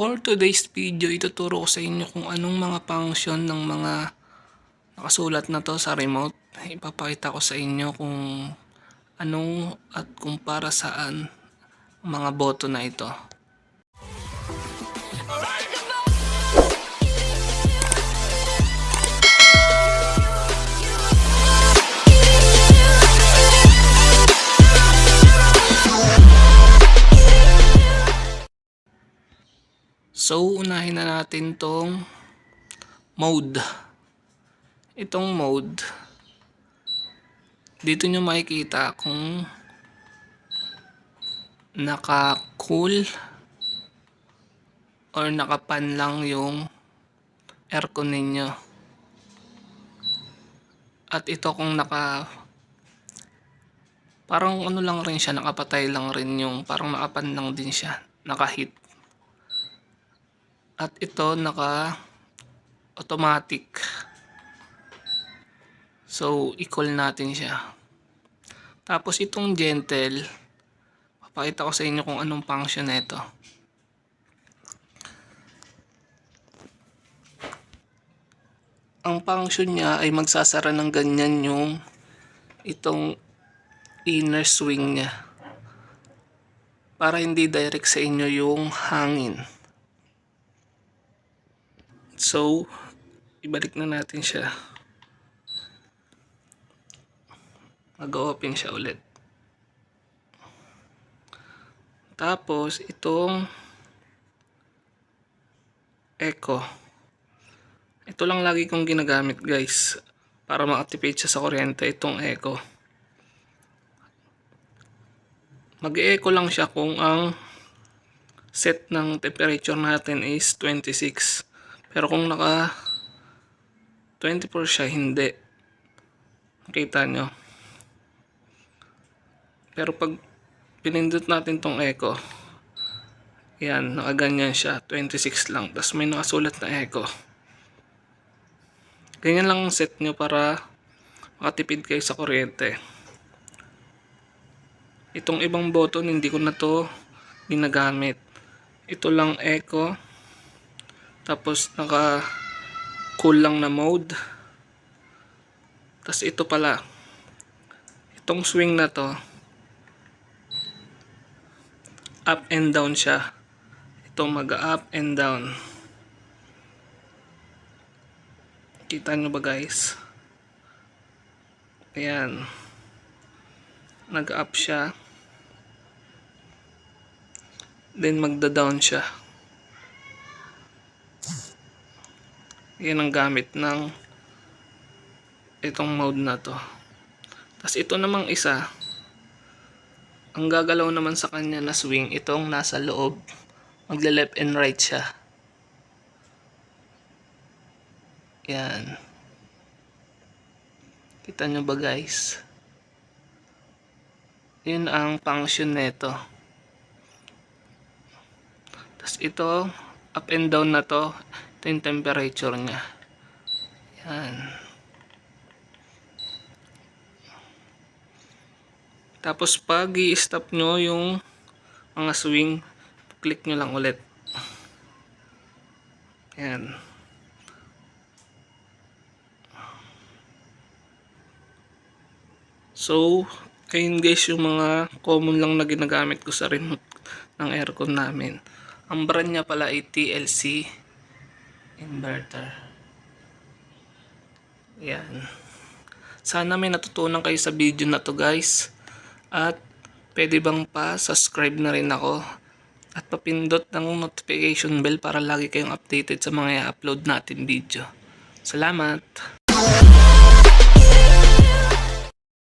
For today's video, ituturo ko sa inyo kung anong mga function ng mga nakasulat na to sa remote. Ipapakita ko sa inyo kung anong at kung para saan mga boto na ito. So, unahin na natin tong mode. Itong mode, dito nyo makikita kung naka-cool or nakapan lang yung aircon ninyo. At ito kung naka parang ano lang rin siya, nakapatay lang rin yung parang nakapan lang din siya, naka-heat. At ito naka automatic. So, i-call natin siya. Tapos itong gentle, papakita ko sa inyo kung anong function nito. Ang function niya ay magsasara ng ganyan yung itong inner swing niya. Para hindi direct sa inyo yung hangin. So, ibalik na natin siya. Mag-open siya ulit. Tapos, itong echo. Ito lang lagi kong ginagamit guys. Para ma-activate siya sa kuryente. Itong echo. Mag-echo lang siya kung ang set ng temperature natin is 26. Pero kung naka 24 siya, hindi. Nakita nyo. Pero pag pinindot natin tong echo, yan, nakaganyan siya. 26 lang. Tapos may nakasulat na echo. Ganyan lang ang set nyo para makatipid kayo sa kuryente. Itong ibang button, hindi ko na to ginagamit. Ito lang echo. Tapos naka cool lang na mode. Tapos ito pala. Itong swing na to. Up and down siya. Ito mag-up and down. Kita nyo ba guys? Ayan. Nag-up siya. Then magda-down siya. Yan ang gamit ng itong mode na to. Tapos ito namang isa, ang gagalaw naman sa kanya na swing, itong nasa loob, magle left and right siya. Yan. Kita nyo ba guys? Yun ang function nito. Tapos ito, up and down na to, ito yung temperature niya. Yan. Tapos pag i-stop nyo yung mga swing, click nyo lang ulit. Yan. So, ayun guys yung mga common lang na ginagamit ko sa remote ng aircon namin. Ang brand niya pala ay TLC inverter. Yan. Sana may natutunan kayo sa video na to guys. At pwede bang pa-subscribe na rin ako. At papindot ng notification bell para lagi kayong updated sa mga i-upload natin video. Salamat!